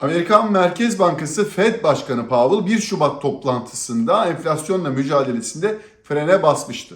Amerikan Merkez Bankası Fed Başkanı Powell 1 Şubat toplantısında enflasyonla mücadelesinde frene basmıştı.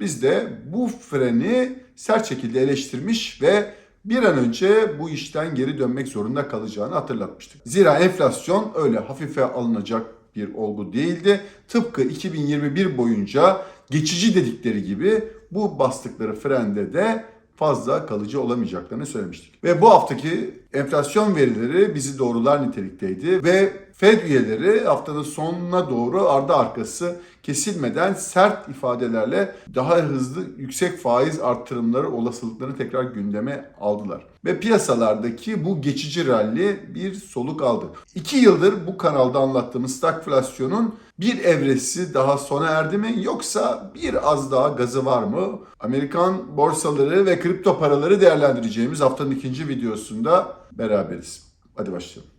Biz de bu freni sert şekilde eleştirmiş ve bir an önce bu işten geri dönmek zorunda kalacağını hatırlatmıştık. Zira enflasyon öyle hafife alınacak bir olgu değildi. Tıpkı 2021 boyunca geçici dedikleri gibi bu bastıkları frende de fazla kalıcı olamayacaklarını söylemiştik. Ve bu haftaki enflasyon verileri bizi doğrular nitelikteydi ve Fed üyeleri haftanın sonuna doğru ardı arkası kesilmeden sert ifadelerle daha hızlı yüksek faiz artırımları olasılıklarını tekrar gündeme aldılar. Ve piyasalardaki bu geçici rally bir soluk aldı. İki yıldır bu kanalda anlattığımız stagflasyonun bir evresi daha sona erdi mi yoksa bir az daha gazı var mı? Amerikan borsaları ve kripto paraları değerlendireceğimiz haftanın ikinci videosunda beraberiz. Hadi başlayalım.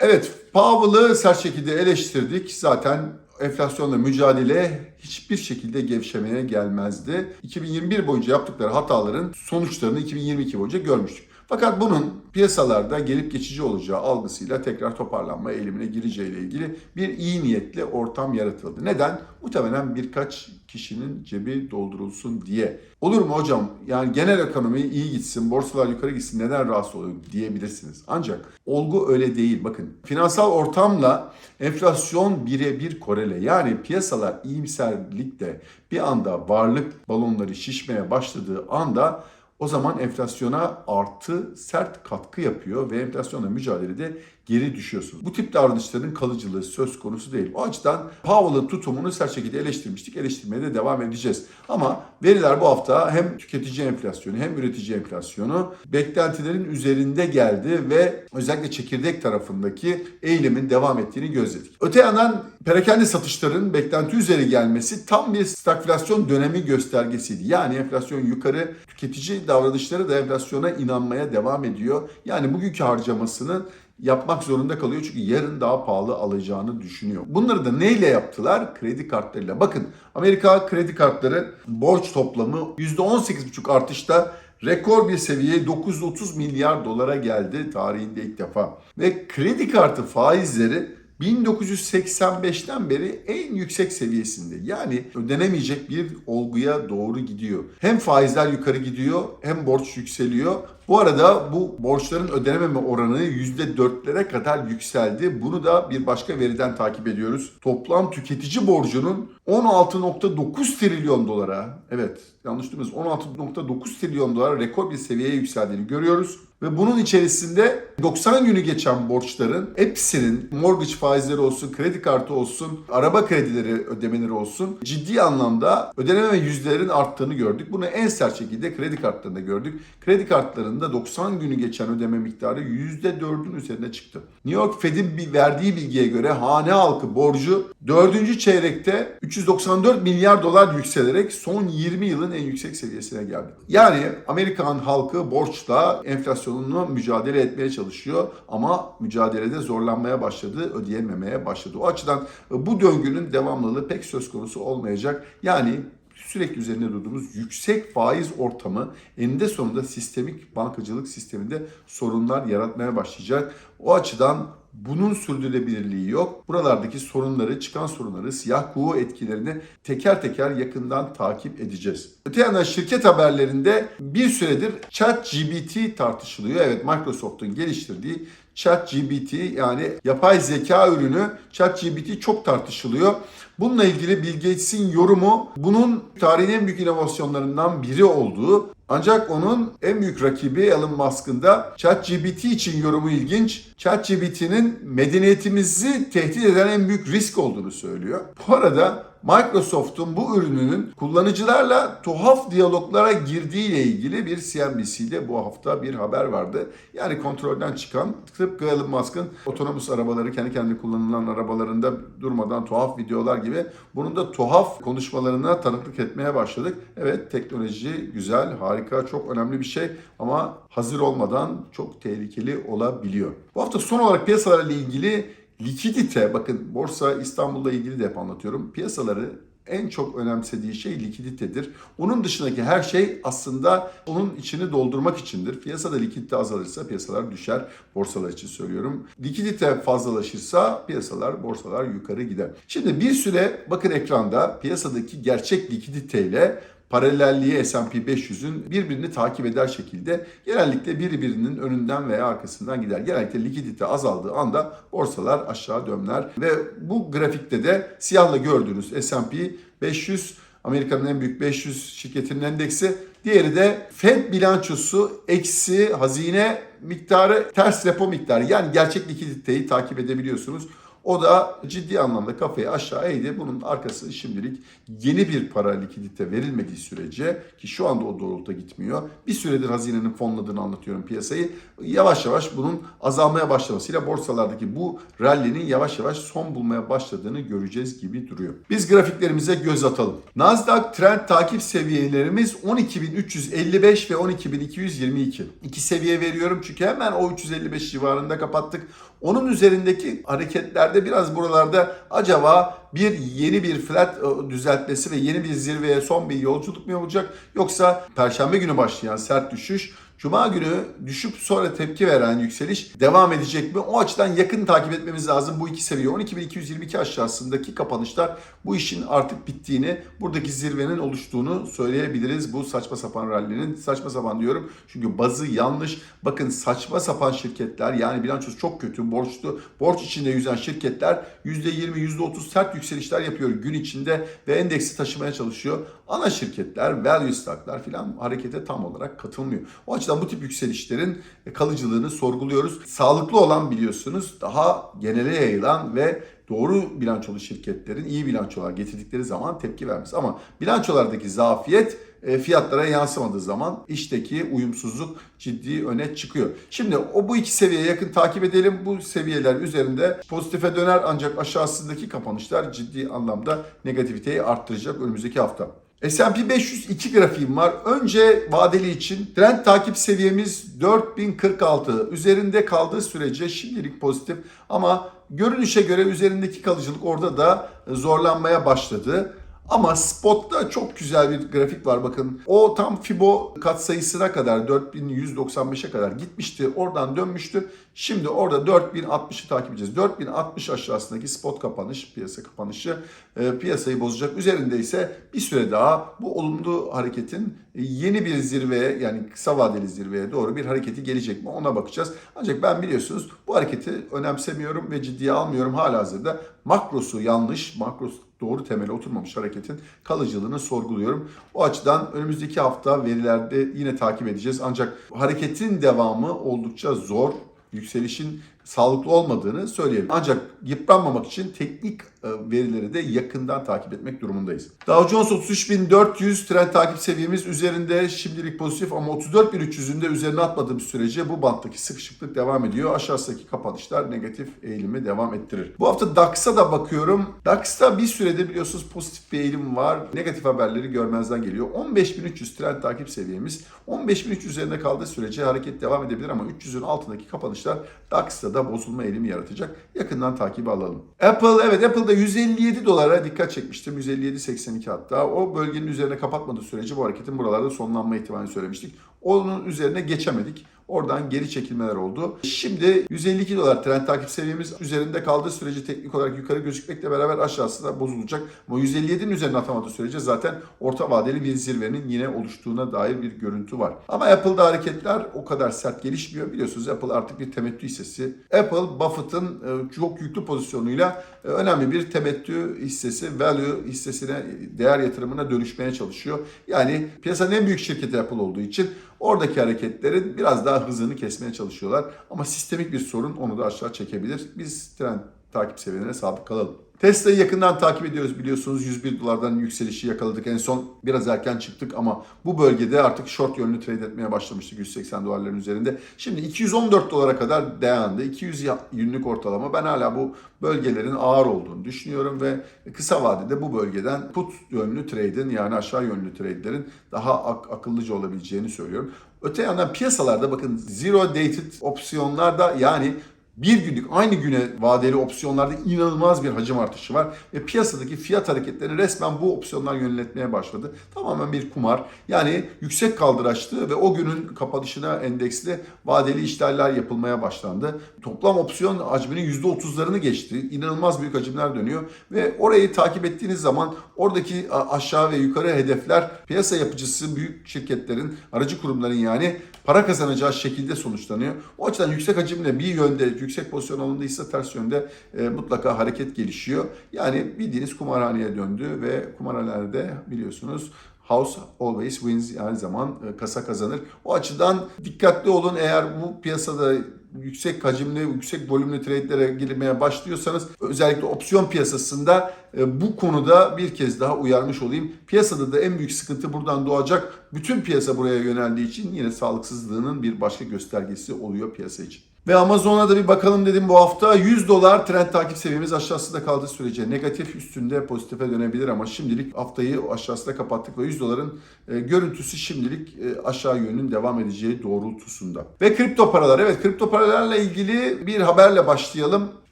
Evet, Powell'ı sert şekilde eleştirdik. Zaten enflasyonla mücadele hiçbir şekilde gevşemeye gelmezdi. 2021 boyunca yaptıkları hataların sonuçlarını 2022 boyunca görmüştük. Fakat bunun piyasalarda gelip geçici olacağı algısıyla tekrar toparlanma eğilimine gireceğiyle ilgili bir iyi niyetli ortam yaratıldı. Neden? Muhtemelen birkaç kişinin cebi doldurulsun diye. Olur mu hocam? Yani genel ekonomi iyi gitsin, borsalar yukarı gitsin neden rahatsız oluyor diyebilirsiniz. Ancak olgu öyle değil. Bakın finansal ortamla enflasyon birebir korele. Yani piyasalar iyimserlikte bir anda varlık balonları şişmeye başladığı anda o zaman enflasyona artı sert katkı yapıyor ve enflasyonla mücadelede geri düşüyorsunuz. Bu tip davranışların kalıcılığı söz konusu değil. O açıdan Powell'ın tutumunu sert şekilde eleştirmiştik. Eleştirmeye de devam edeceğiz. Ama veriler bu hafta hem tüketici enflasyonu hem üretici enflasyonu beklentilerin üzerinde geldi ve özellikle çekirdek tarafındaki eğilimin devam ettiğini gözledik. Öte yandan perakende satışların beklenti üzeri gelmesi tam bir stagflasyon dönemi göstergesiydi. Yani enflasyon yukarı, tüketici davranışları da enflasyona inanmaya devam ediyor. Yani bugünkü harcamasını yapmak zorunda kalıyor çünkü yarın daha pahalı alacağını düşünüyor. Bunları da neyle yaptılar? Kredi kartlarıyla. Bakın Amerika kredi kartları borç toplamı %18,5 artışta rekor bir seviyeye 930 milyar dolara geldi tarihinde ilk defa. Ve kredi kartı faizleri 1985'ten beri en yüksek seviyesinde. Yani ödenemeyecek bir olguya doğru gidiyor. Hem faizler yukarı gidiyor hem borç yükseliyor. Bu arada bu borçların ödenememe oranı %4'lere kadar yükseldi. Bunu da bir başka veriden takip ediyoruz. Toplam tüketici borcunun 16.9 trilyon dolara, evet yanlış duymadınız 16.9 trilyon dolara rekor bir seviyeye yükseldiğini görüyoruz. Ve bunun içerisinde 90 günü geçen borçların hepsinin mortgage faizleri olsun, kredi kartı olsun, araba kredileri ödemeleri olsun ciddi anlamda ödeneme yüzdelerin arttığını gördük. Bunu en sert şekilde kredi kartlarında gördük. Kredi kartlarında 90 günü geçen ödeme miktarı %4'ün üzerine çıktı. New York Fed'in verdiği bilgiye göre hane halkı borcu 4. çeyrekte 394 milyar dolar yükselerek son 20 yılın en yüksek seviyesine geldi. Yani Amerikan halkı borçla enflasyonunu mücadele etmeye çalışıyor ama mücadelede zorlanmaya başladı, ödeyememeye başladı. O açıdan bu döngünün devamlılığı pek söz konusu olmayacak. Yani sürekli üzerinde durduğumuz yüksek faiz ortamı eninde sonunda sistemik bankacılık sisteminde sorunlar yaratmaya başlayacak. O açıdan bunun sürdürülebilirliği yok. Buralardaki sorunları, çıkan sorunları, siyah kuğu etkilerini teker teker yakından takip edeceğiz. Öte yandan şirket haberlerinde bir süredir ChatGPT tartışılıyor. Evet Microsoft'un geliştirdiği ChatGPT yani yapay zeka ürünü ChatGPT çok tartışılıyor. Bununla ilgili Bill Gates'in yorumu bunun tarihin en büyük inovasyonlarından biri olduğu ancak onun en büyük rakibi Elon Musk'ın da ChatGPT için yorumu ilginç. ChatGPT'nin medeniyetimizi tehdit eden en büyük risk olduğunu söylüyor. Bu arada Microsoft'un bu ürününün kullanıcılarla tuhaf diyaloglara girdiğiyle ilgili bir CNBC'de bu hafta bir haber vardı. Yani kontrolden çıkan tıpkı Elon Musk'ın otonomus arabaları kendi kendine kullanılan arabalarında durmadan tuhaf videolar gibi bunun da tuhaf konuşmalarına tanıklık etmeye başladık. Evet teknoloji güzel, harika, çok önemli bir şey ama hazır olmadan çok tehlikeli olabiliyor. Bu hafta son olarak piyasalarla ilgili likidite, bakın Borsa İstanbul'la ilgili de hep anlatıyorum. Piyasaları en çok önemsediği şey likiditedir. Onun dışındaki her şey aslında onun içini doldurmak içindir. Piyasada likidite azalırsa piyasalar düşer. Borsalar için söylüyorum. Likidite fazlalaşırsa piyasalar, borsalar yukarı gider. Şimdi bir süre bakın ekranda piyasadaki gerçek likiditeyle paralelliği S&P 500'ün birbirini takip eder şekilde genellikle birbirinin önünden veya arkasından gider. Genellikle likidite azaldığı anda borsalar aşağı döner ve bu grafikte de siyahla gördüğünüz S&P 500 Amerika'nın en büyük 500 şirketinin endeksi. Diğeri de Fed bilançosu eksi hazine miktarı ters repo miktarı yani gerçek likiditeyi takip edebiliyorsunuz. O da ciddi anlamda kafayı aşağı eğdi. Bunun arkası şimdilik yeni bir para likidite verilmediği sürece ki şu anda o doğrultuda gitmiyor. Bir süredir hazinenin fonladığını anlatıyorum piyasayı. Yavaş yavaş bunun azalmaya başlamasıyla borsalardaki bu rally'nin yavaş yavaş son bulmaya başladığını göreceğiz gibi duruyor. Biz grafiklerimize göz atalım. Nasdaq trend takip seviyelerimiz 12.355 ve 12.222. İki seviye veriyorum çünkü hemen o 355 civarında kapattık. Onun üzerindeki hareketlerde biraz buralarda acaba bir yeni bir flat e, düzeltmesi ve yeni bir zirveye son bir yolculuk mu olacak? Yoksa perşembe günü başlayan sert düşüş Cuma günü düşüp sonra tepki veren yükseliş devam edecek mi? O açıdan yakın takip etmemiz lazım bu iki seviye. 12.222 aşağısındaki kapanışlar bu işin artık bittiğini, buradaki zirvenin oluştuğunu söyleyebiliriz. Bu saçma sapan rallinin saçma sapan diyorum. Çünkü bazı yanlış. Bakın saçma sapan şirketler yani bilançosu çok kötü, borçlu, borç içinde yüzen şirketler %20, %30 sert yükselişler yapıyor gün içinde ve endeksi taşımaya çalışıyor. Ana şirketler, value stocklar filan harekete tam olarak katılmıyor. O açıdan bu tip yükselişlerin kalıcılığını sorguluyoruz. Sağlıklı olan biliyorsunuz daha genele yayılan ve doğru bilançolu şirketlerin iyi bilançolar getirdikleri zaman tepki vermesi. Ama bilançolardaki zafiyet e, fiyatlara yansımadığı zaman işteki uyumsuzluk ciddi öne çıkıyor. Şimdi o bu iki seviyeye yakın takip edelim. Bu seviyeler üzerinde pozitife döner ancak aşağısındaki kapanışlar ciddi anlamda negativiteyi arttıracak önümüzdeki hafta. S&P 502 grafiğim var. Önce vadeli için trend takip seviyemiz 4046. Üzerinde kaldığı sürece şimdilik pozitif ama görünüşe göre üzerindeki kalıcılık orada da zorlanmaya başladı. Ama spotta çok güzel bir grafik var bakın. O tam Fibo katsayısına kadar 4195'e kadar gitmişti. Oradan dönmüştü. Şimdi orada 4060'ı takip edeceğiz. 4060 aşağısındaki spot kapanış, piyasa kapanışı e, piyasayı bozacak. Üzerinde ise bir süre daha bu olumlu hareketin yeni bir zirveye yani kısa vadeli zirveye doğru bir hareketi gelecek mi ona bakacağız. Ancak ben biliyorsunuz bu hareketi önemsemiyorum ve ciddiye almıyorum. Hala hazırda makrosu yanlış, makrosu doğru temele oturmamış hareketin kalıcılığını sorguluyorum. O açıdan önümüzdeki hafta verilerde yine takip edeceğiz. Ancak hareketin devamı oldukça zor. Yükselişin sağlıklı olmadığını söyleyelim. Ancak yıpranmamak için teknik e, verileri de yakından takip etmek durumundayız. Dow Jones 33.400 trend takip seviyemiz üzerinde şimdilik pozitif ama 34.300'ün de üzerine atmadığımız sürece bu banttaki sıkışıklık devam ediyor. Aşağısındaki kapanışlar negatif eğilimi devam ettirir. Bu hafta DAX'a da bakıyorum. DAX'ta bir sürede biliyorsunuz pozitif bir eğilim var. Negatif haberleri görmezden geliyor. 15.300 trend takip seviyemiz. 15.300 üzerinde kaldığı sürece hareket devam edebilir ama 300'ün altındaki kapanışlar DAX'ta da bozulma eğilimi yaratacak. Yakından takibi alalım. Apple evet Apple'da 157 dolara dikkat çekmiştim. 157.82 hatta. O bölgenin üzerine kapatmadığı sürece bu hareketin buralarda sonlanma ihtimalini söylemiştik. Onun üzerine geçemedik. Oradan geri çekilmeler oldu. Şimdi 152 dolar trend takip seviyemiz üzerinde kaldığı sürece teknik olarak yukarı gözükmekle beraber aşağısı da bozulacak. Ama 157'nin üzerine atamadığı sürece zaten orta vadeli bir zirvenin yine oluştuğuna dair bir görüntü var. Ama Apple'da hareketler o kadar sert gelişmiyor. Biliyorsunuz Apple artık bir temettü hissesi. Apple Buffett'ın e, çok yüklü pozisyonuyla e, önemli bir temettü hissesi, value hissesine, değer yatırımına dönüşmeye çalışıyor. Yani piyasanın en büyük şirketi Apple olduğu için Oradaki hareketlerin biraz daha hızını kesmeye çalışıyorlar. Ama sistemik bir sorun onu da aşağı çekebilir. Biz trend takip seviyelerine sadık kalalım. Tesla'yı yakından takip ediyoruz biliyorsunuz 101 dolardan yükselişi yakaladık en son biraz erken çıktık ama bu bölgede artık short yönlü trade etmeye başlamıştık 180 dolarların üzerinde. Şimdi 214 dolara kadar dayandı 200 günlük ortalama ben hala bu bölgelerin ağır olduğunu düşünüyorum ve kısa vadede bu bölgeden put yönlü trade'in yani aşağı yönlü trade'lerin daha ak- akıllıca olabileceğini söylüyorum. Öte yandan piyasalarda bakın zero dated opsiyonlarda yani bir günlük aynı güne vadeli opsiyonlarda inanılmaz bir hacim artışı var ve piyasadaki fiyat hareketlerini resmen bu opsiyonlar yönetmeye başladı. Tamamen bir kumar. Yani yüksek kaldıraçtı ve o günün kapanışına endeksli vadeli işlemler yapılmaya başlandı. Toplam opsiyon hacminin %30'larını geçti. İnanılmaz büyük hacimler dönüyor ve orayı takip ettiğiniz zaman oradaki aşağı ve yukarı hedefler piyasa yapıcısı büyük şirketlerin, aracı kurumların yani para kazanacağı şekilde sonuçlanıyor. O açıdan yüksek hacimle bir yönde yüksek pozisyon alındıysa ters yönde e, mutlaka hareket gelişiyor. Yani bildiğiniz kumarhaneye döndü ve kumarhanelerde biliyorsunuz House always wins her zaman e, kasa kazanır. O açıdan dikkatli olun eğer bu piyasada yüksek hacimli, yüksek volümlü trade'lere girmeye başlıyorsanız özellikle opsiyon piyasasında bu konuda bir kez daha uyarmış olayım. Piyasada da en büyük sıkıntı buradan doğacak. Bütün piyasa buraya yöneldiği için yine sağlıksızlığının bir başka göstergesi oluyor piyasa için. Ve Amazon'a da bir bakalım dedim bu hafta. 100 dolar trend takip seviyemiz aşağısında kaldığı sürece negatif üstünde pozitife dönebilir ama şimdilik haftayı aşağısında kapattık ve 100 doların e, görüntüsü şimdilik e, aşağı yönün devam edeceği doğrultusunda. Ve kripto paralar. Evet kripto paralarla ilgili bir haberle başlayalım.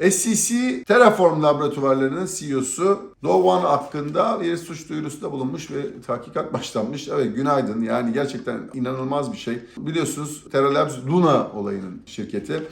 SEC Terraform laboratuvarlarının CEO'su Doğan hakkında bir suç duyurusunda bulunmuş ve tahkikat başlanmış. Evet günaydın yani gerçekten inanılmaz bir şey. Biliyorsunuz Terra Labs Luna olayının şirketi.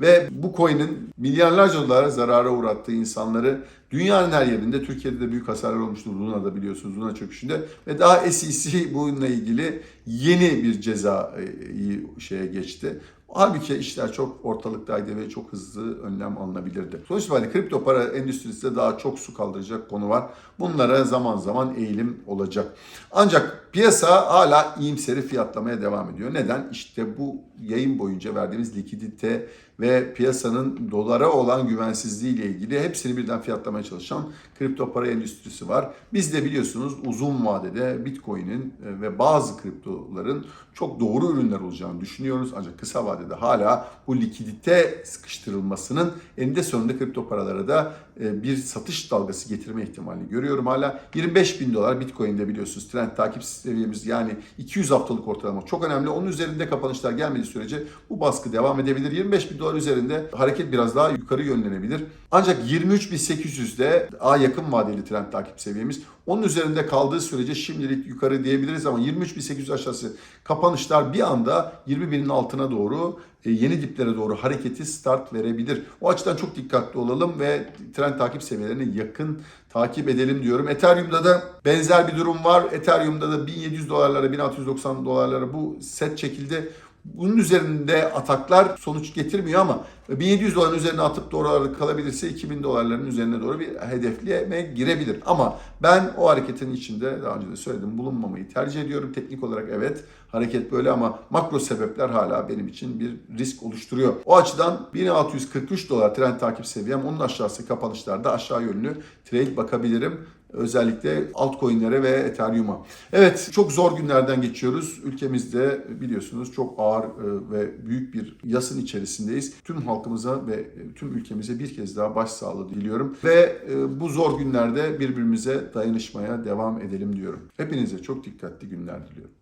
Ve bu coin'in milyarlarca dolara zarara uğrattığı insanları dünyanın her yerinde, Türkiye'de de büyük hasarlar olmuştu Luna'da biliyorsunuz Luna çöküşünde. Ve daha SEC bununla ilgili yeni bir cezayı şeye geçti. Halbuki işler çok ortalıktaydı ve çok hızlı önlem alınabilirdi. Sonuç itibariyle kripto para endüstrisinde daha çok su kaldıracak konu var. Bunlara zaman zaman eğilim olacak. Ancak piyasa hala iyimseri fiyatlamaya devam ediyor. Neden? İşte bu yayın boyunca verdiğimiz likidite ve piyasanın dolara olan güvensizliği ile ilgili hepsini birden fiyatlamaya çalışan kripto para endüstrisi var. Biz de biliyorsunuz uzun vadede Bitcoin'in e, ve bazı kriptoların çok doğru ürünler olacağını düşünüyoruz. Ancak kısa vadede hala bu likidite sıkıştırılmasının eninde sonunda kripto paralara da e, bir satış dalgası getirme ihtimalini görüyorum hala. 25 bin dolar Bitcoin'de biliyorsunuz trend takip seviyemiz yani 200 haftalık ortalama çok önemli. Onun üzerinde kapanışlar gelmediği sürece bu baskı devam edebilir. 25 bin dolar üzerinde hareket biraz daha yukarı yönlenebilir. Ancak 23.800'de A yakın vadeli trend takip seviyemiz. Onun üzerinde kaldığı sürece şimdilik yukarı diyebiliriz ama 23.800 aşağısı kapanışlar bir anda 20.000'in altına doğru e, yeni diplere doğru hareketi start verebilir. O açıdan çok dikkatli olalım ve trend takip seviyelerine yakın takip edelim diyorum. Ethereum'da da benzer bir durum var. Ethereum'da da 1700 dolarlara 1690 dolarlara bu set çekildi. Bunun üzerinde ataklar sonuç getirmiyor ama 1700 doların üzerine atıp da oralarda kalabilirse 2000 dolarların üzerine doğru bir hedefleme girebilir. Ama ben o hareketin içinde daha önce de söyledim bulunmamayı tercih ediyorum. Teknik olarak evet hareket böyle ama makro sebepler hala benim için bir risk oluşturuyor. O açıdan 1643 dolar trend takip seviyem onun aşağısı kapanışlarda aşağı yönlü trade bakabilirim. Özellikle altcoin'lere ve Ethereum'a. Evet çok zor günlerden geçiyoruz. Ülkemizde biliyorsunuz çok ağır e, ve büyük bir yasın içerisindeyiz. Tüm halkımıza ve tüm ülkemize bir kez daha başsağlığı diliyorum. Ve e, bu zor günlerde birbirimize dayanışmaya devam edelim diyorum. Hepinize çok dikkatli günler diliyorum.